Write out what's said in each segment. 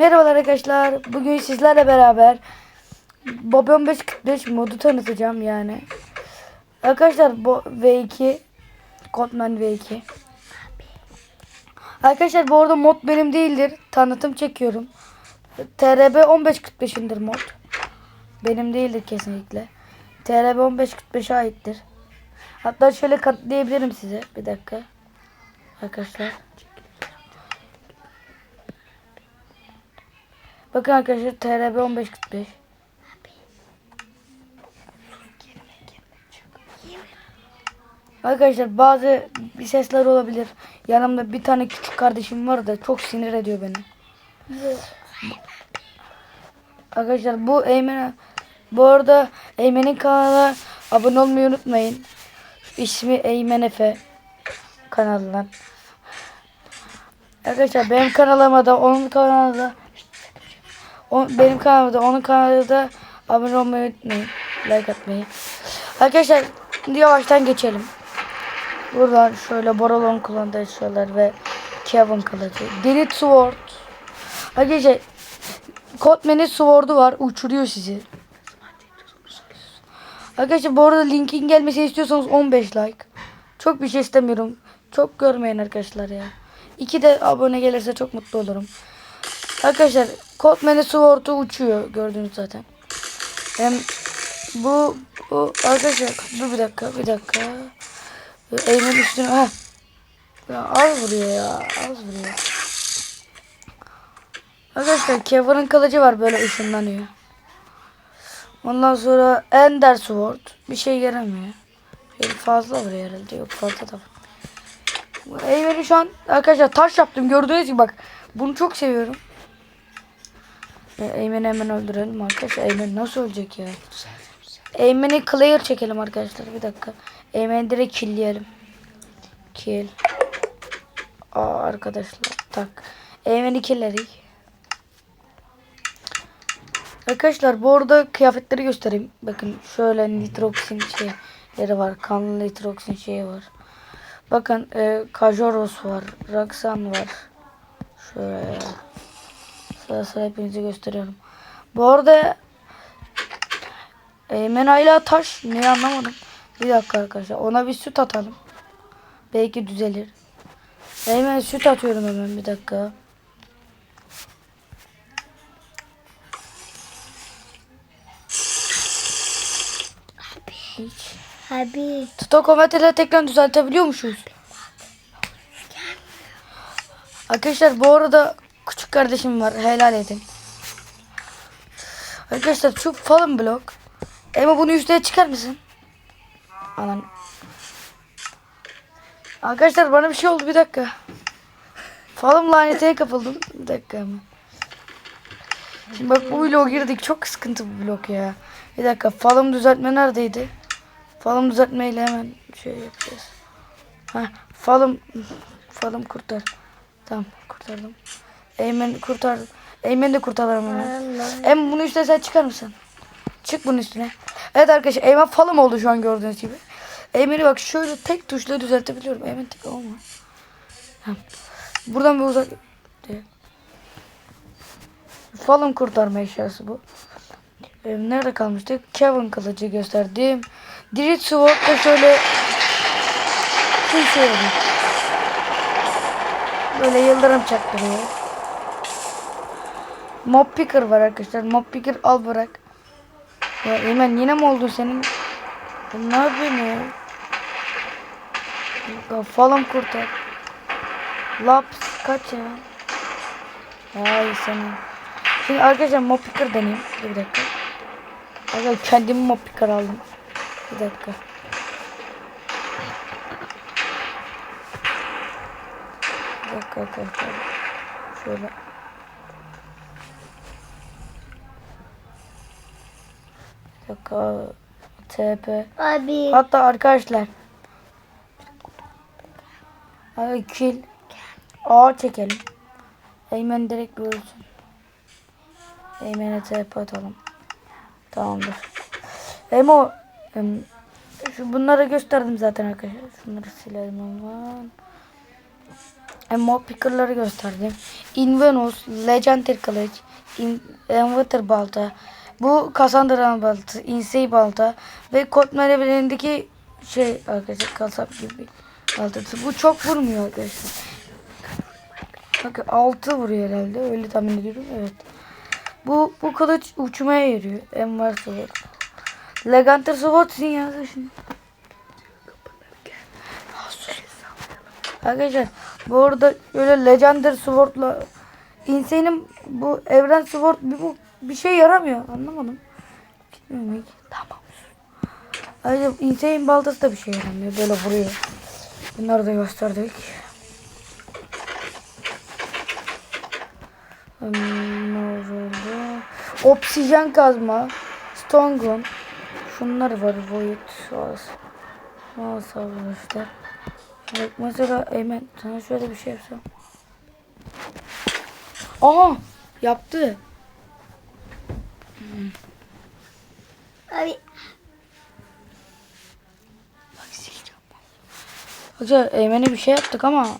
Merhabalar arkadaşlar. Bugün sizlerle beraber Bobby 1545 modu tanıtacağım yani. Arkadaşlar bu V2 Codman V2 Arkadaşlar bu arada mod benim değildir. Tanıtım çekiyorum. TRB 1545'indir mod. Benim değildir kesinlikle. TRB 1545'e aittir. Hatta şöyle katlayabilirim size. Bir dakika. Arkadaşlar. Bakın arkadaşlar TRB 1545. Arkadaşlar bazı bir sesler olabilir. Yanımda bir tane küçük kardeşim var da çok sinir ediyor beni. Arkadaşlar bu Eymen bu arada Eymen'in kanalına abone olmayı unutmayın. İsmi Eymen Efe kanalından. Arkadaşlar benim kanalıma da onun kanalına da o, benim kanalıma da onun kanalına da abone olmayı unutmayın. Like atmayı. Arkadaşlar yavaştan geçelim. Buradan şöyle Borolon kullandığı eşyalar ve Kevin kılıcı. Delete Sword. Arkadaşlar Codman'in Sword'u var. Uçuruyor sizi. Arkadaşlar bu arada linkin gelmesi istiyorsanız 15 like. Çok bir şey istemiyorum. Çok görmeyin arkadaşlar ya. İki de abone gelirse çok mutlu olurum. Arkadaşlar Codman'in Sword'u uçuyor. Gördünüz zaten. Hem bu, bu arkadaşlar dur bir dakika bir dakika. Eğimin üstüne ha. Ya az vuruyor ya az vuruyor. Arkadaşlar Kevin'in kılıcı var böyle ışınlanıyor. Ondan sonra Ender Sword bir şey yaramıyor. Bir fazla vuruyor herhalde yok fazla da. Eymen'i şu an arkadaşlar taş yaptım gördüğünüz gibi bak bunu çok seviyorum. E, Eymen'i hemen öldürelim arkadaşlar. Eymen nasıl ölecek ya? Eymen'i clear çekelim arkadaşlar bir dakika. Eymen'i direkt killleyelim. Kill. Aa arkadaşlar tak. Eymen'i killerik. Arkadaşlar bu arada kıyafetleri göstereyim. Bakın şöyle nitroksin şeyleri var. Kanlı nitroksin şeyi var. Bakın e, Kajoros var. Raksan var. Şöyle. Sıra sıra gösteriyorum. Bu arada Eymen hala taş. Niye anlamadım. Bir dakika arkadaşlar. Ona bir süt atalım. Belki düzelir. Eymen süt atıyorum hemen bir dakika. Hiç. Abi. Stokometreleri tekrar düzeltebiliyormuşuz. Arkadaşlar bu arada küçük kardeşim var. Helal edin. Arkadaşlar şu fallen blok. Ama bunu üstüne çıkar mısın? Anan. Arkadaşlar bana bir şey oldu bir dakika. Fallen lanetine kapıldım. Bir dakika hemen. Şimdi bak bu bloğa girdik. Çok sıkıntı bu blok ya. Bir dakika fallen düzeltme neredeydi? Falım düzeltmeyle hemen şey yapacağız. Ha, falım falım kurtar. Tamam kurtardım. Eymen kurtardım. Eymen de kurtarırım hemen. Em bunu üstüne sen çıkar mısın? Çık bunun üstüne. Evet arkadaşlar Eymen falım oldu şu an gördüğünüz gibi. Eymen'i bak şöyle tek tuşla düzeltebiliyorum. Eymen tek olma. Buradan bir uzak. Falım kurtarma eşyası bu. Nerede kalmıştık? Kevin kılıcı gösterdim. Dirit Sword da şöyle şey oldu. Böyle yıldırım çaktırıyor. Mob Picker var arkadaşlar. Mob Picker al bırak. Ya Eymen yine mi oldu senin? Ne yapıyorsun ya? Falan kurtar. Laps kaç ya? Ay senin. Şimdi arkadaşlar Mob Picker deneyeyim. Bir dakika. Arkadaşlar kendimi Mob Picker aldım. Bir dakika. Bir dakika arkadaşlar. Şöyle. Dakika. TP. Abi. Hatta arkadaşlar. Hadi kill. A çekelim. Eymen direkt ölsün. Eymen'e TP atalım. Tamamdır. Emo em, şu bunları gösterdim zaten arkadaşlar. Şunları silelim hemen. Ammo picker'ları gösterdim. Invenus, Legendary Kılıç, In Inverter Balta, bu Cassandra Balta, Insane Balta ve Kotman evrenindeki şey arkadaşlar kasap gibi baltası. Bu çok vurmuyor arkadaşlar. Bakın 6 vuruyor herhalde. Öyle tahmin ediyorum. Evet. Bu bu kılıç uçmaya yarıyor. Envar Sword. Leganter Sword sizin yazın şimdi. Arkadaşlar bu arada böyle Legendary Sword'la Insane'in bu Evren Sword bir, bu, bir şey yaramıyor. Anlamadım. Bilmiyorum. Tamam. Ayrıca Insane baltası da bir şey yaramıyor. Böyle vuruyor. Bunları da gösterdik. Hmm? Oksijen kazma. Stone Gun. Şunlar var. Void. Soğaz arkadaşlar. Bak mesela Eymen sana şöyle bir şey yapsam. Aha yaptı. Abi Bak sileceğim. Arkadaşlar Eymen'e bir şey yaptık ama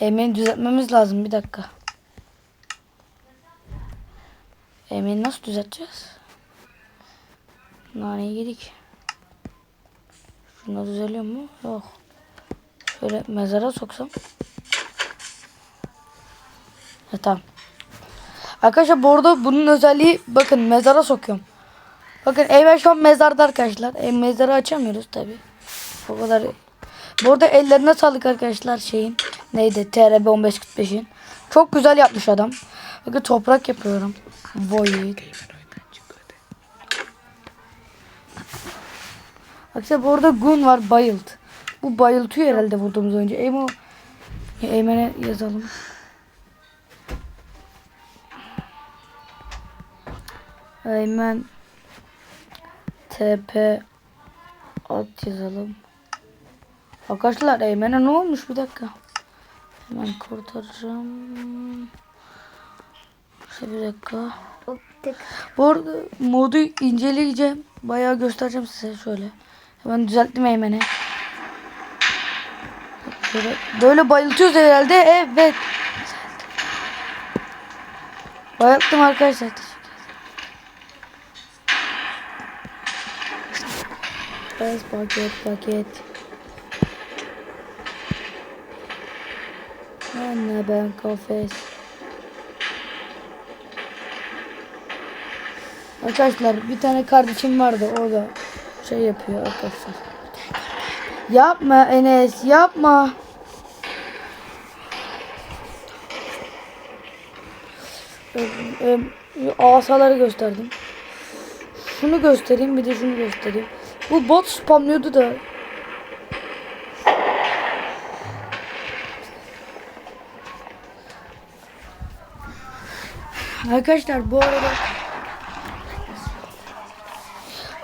Eymen'i düzeltmemiz lazım bir dakika. Eymen'i nasıl düzelteceğiz? Naneyi yedik. Şuna düzeliyor mu? Yok. Şöyle mezara soksam. Ha, tamam. Arkadaşlar bu arada bunun özelliği bakın mezara sokuyorum. Bakın Eymen şu an mezarda arkadaşlar. E, mezarı açamıyoruz tabi. O kadar. Bu arada ellerine sağlık arkadaşlar şeyin. Neydi? TRB 1545'in. Çok güzel yapmış adam. Bakın toprak yapıyorum. Void. Arkadaşlar bu arada Gun var bayılt. Bu bayıltıyor herhalde vurduğumuz önce. Eymen Eymen'e yazalım. Eymen TP at yazalım. Arkadaşlar Eymen'e ne olmuş bir dakika. Hemen kurtaracağım. İşte bir dakika. Bu arada modu inceleyeceğim. Bayağı göstereceğim size şöyle. Hemen düzelttim Eymen'i. Böyle, böyle bayıltıyoruz herhalde. Evet. Bayılttım arkadaşlar. Bas paket paket. Anne ben kafes. Arkadaşlar bir tane kardeşim vardı o da şey yapıyor arkadaşlar. Yapma Enes yapma. Asaları gösterdim. Şunu göstereyim bir de şunu göstereyim. Bu bot spamlıyordu da. Arkadaşlar bu arada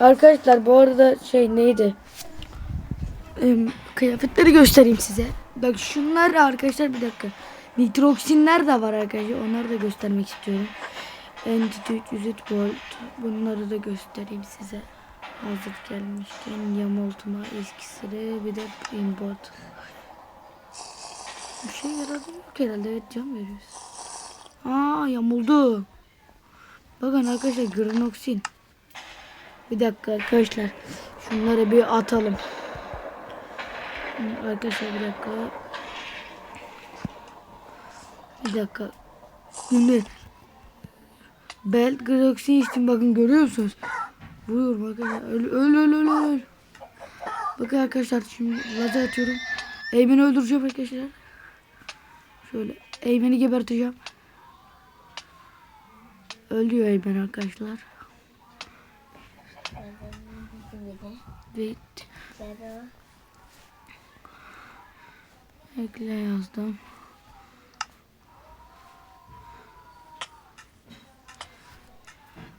Arkadaşlar bu arada şey neydi? Kıyafetleri göstereyim size. Bak şunlar arkadaşlar bir dakika. Nitroksinler de var arkadaşlar. Onları da göstermek istiyorum. Entity 100 volt. Bunları da göstereyim size. Hazır gelmişken yamultma eskisiri bir de import. Bir şey yaradı yok herhalde. Evet cam veriyoruz. Aa yamuldu. Bakın arkadaşlar granoksin. Bir dakika arkadaşlar. Şunları bir atalım. Arkadaşlar bir dakika. Bir dakika. Şimdi Belt Galaxy içtim bakın görüyor musunuz? Vuruyorum arkadaşlar. Öl öl öl öl öl. Bakın arkadaşlar şimdi lazer atıyorum. Eymen'i öldüreceğim arkadaşlar. Şöyle Eymen'i geberteceğim. Öldüyor Eymen arkadaşlar. Wait. Ekle yazdım.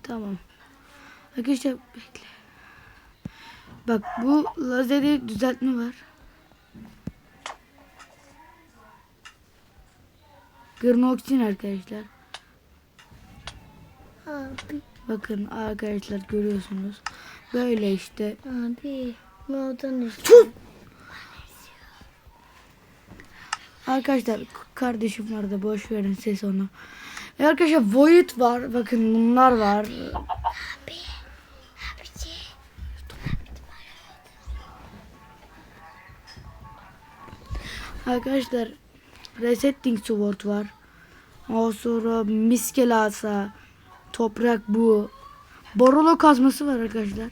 Tamam. Arkadaşlar bekle. Bak bu lazeri düzeltme var. Gırnoksin arkadaşlar. Abi. Bakın arkadaşlar görüyorsunuz. Böyle işte. Abi. Modun. Tut! Arkadaşlar kardeşim vardı boş verin ses onu. Ve arkadaşlar Void var. Bakın bunlar var. Arkadaşlar Resetting Sword var. Ondan sonra miskelasa, toprak bu. Borolo kazması var arkadaşlar.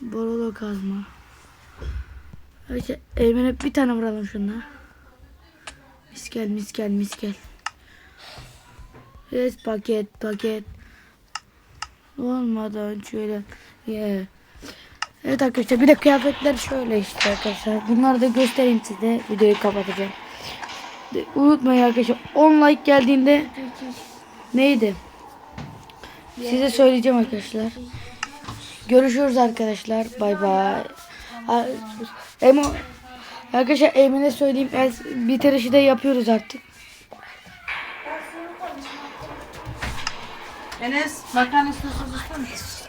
Borolo kazma. İşte Eymen'e bir tane vuralım şuna. Miskel miskel miskel. Evet paket paket. Olmadan şöyle. Yeah. Evet arkadaşlar bir de kıyafetler şöyle işte arkadaşlar. Bunları da göstereyim size. Videoyu kapatacağım. De- Unutmayın arkadaşlar 10 like geldiğinde neydi? Size söyleyeceğim arkadaşlar. Görüşürüz arkadaşlar. Bay bay. Emo Arkadaşlar Emin'e söyleyeyim. Bitirişi de yapıyoruz artık. Enes makarna istiyorsun ister misin?